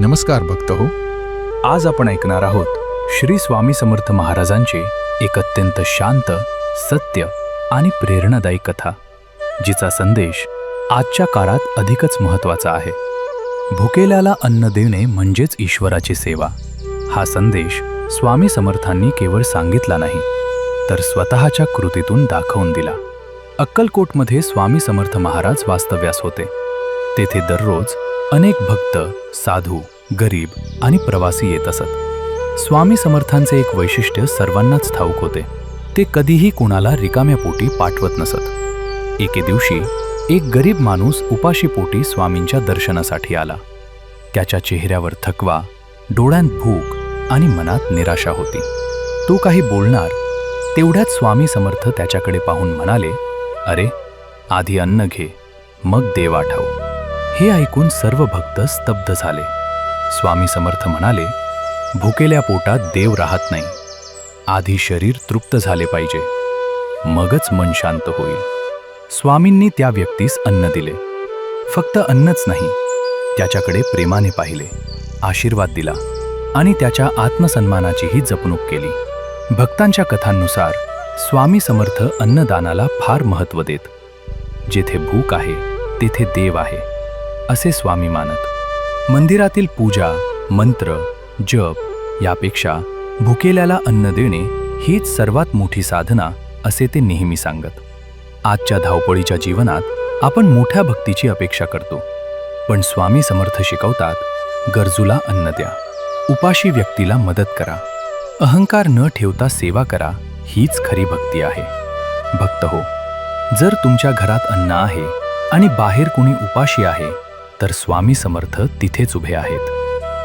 नमस्कार भक्त हो आज आपण ऐकणार आहोत श्री स्वामी समर्थ महाराजांचे एक अत्यंत शांत सत्य आणि प्रेरणादायी कथा जिचा संदेश आजच्या काळात अधिकच महत्त्वाचा आहे. भुकेल्याला अन्न देणे म्हणजेच ईश्वराची सेवा. हा संदेश स्वामी समर्थांनी केवळ सांगितला नाही तर स्वतःच्या कृतीतून दाखवून दिला. अक्कलकोटमध्ये स्वामी समर्थ महाराज वास्तव्यास होते. तेथे दररोज अनेक भक्त साधू गरीब आणि प्रवासी येत असत. स्वामी समर्थांचे एक वैशिष्ट्य सर्वांनाच ठाऊक होते. ते कधीही कुणाला रिकाम्या पोटी पाठवत नसत. एके दिवशी एक गरीब माणूस उपाशी पोटी स्वामींच्या दर्शनासाठी आला. त्याच्या चेहऱ्यावर थकवा डोळ्यांत भूक आणि मनात निराशा होती. तो काही बोलणार तेवढ्यात स्वामी समर्थ त्याच्याकडे पाहून म्हणाले अरे आधी अन्न घे मग देव आठव. हे ऐकून सर्व भक्त स्तब्ध झाले. स्वामी समर्थ म्हणाले भुकेल्या पोटात देव राहत नाही. आधी शरीर तृप्त झाले पाहिजे. मगच मन शांत होईल. स्वामींनी त्या व्यक्तीस अन्न दिले. फक्त अन्नच नाही त्याच्याकडे प्रेमाने पाहिले आशीर्वाद दिला आणि त्याच्या आत्मसन्मानाचीही जपणूक केली. भक्तांच्या कथांनुसार स्वामी समर्थ अन्नदानाला फार महत्त्व देत. जेथे भूक आहे तेथे देव आहे. असे स्वामी मानत मंदिरातील पूजा मंत्र जप यापेक्षा भुकेल्याला अन्न देणे हीच सर्वात मोठी साधना असे ते नेहमी सांगत. आजच्या धावपळीच्या जीवनात आपण मोठ्या भक्तीची अपेक्षा करतो पण स्वामी समर्थ शिकवतात गरजूला अन्न द्या उपाशी व्यक्तीला मदत करा अहंकार न ठेवता सेवा करा हीच खरी भक्ती आहे. भक्त हो जर तुमच्या घरात अन्न आहे आणि बाहेर कुणी उपाशी आहे तर स्वामी समर्थ तिथेच उभे आहेत.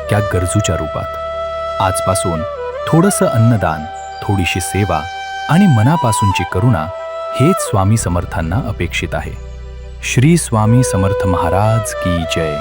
त्या गरजूच्या रूपात. आजपासून थोडंसं अन्नदान थोडीशी सेवा आणि मनापासूनची करुणा हेच स्वामी समर्थांना अपेक्षित आहे. श्री स्वामी समर्थ महाराज की जय.